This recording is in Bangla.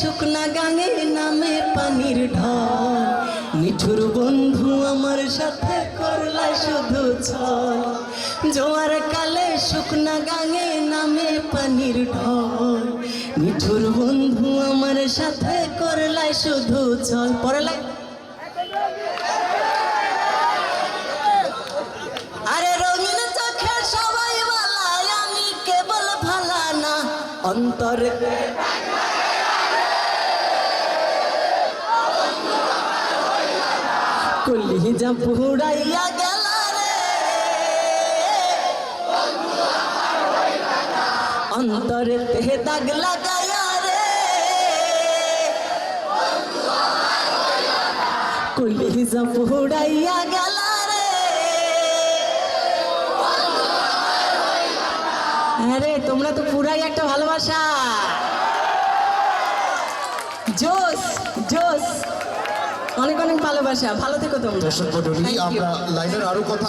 শুকনা গাঙে নামে পানির ঢল। নিঠুর বন্ধু আমার সাথে করলা শুধু ছল। জোয়ার কালে শুকনা গাঙে নামে পানির ঢল। নিঠুর বন্ধু আমার সাথে করলা শুধু ছল। পড়লাই অন্তরে কুলি যা পুড়াইয়া গেল অন্তরে তেহে দাগ লাগায়া রে। কুলি যা পুড়াইয়া গেল আরে, তোমরা তো পুরাই একটা ভালোবাসা। অনেক অনেক ভালোবাসা। ভালো থেকো তোমরা। দর্শক মন্ডলী আমরা লাইনের আরও কথা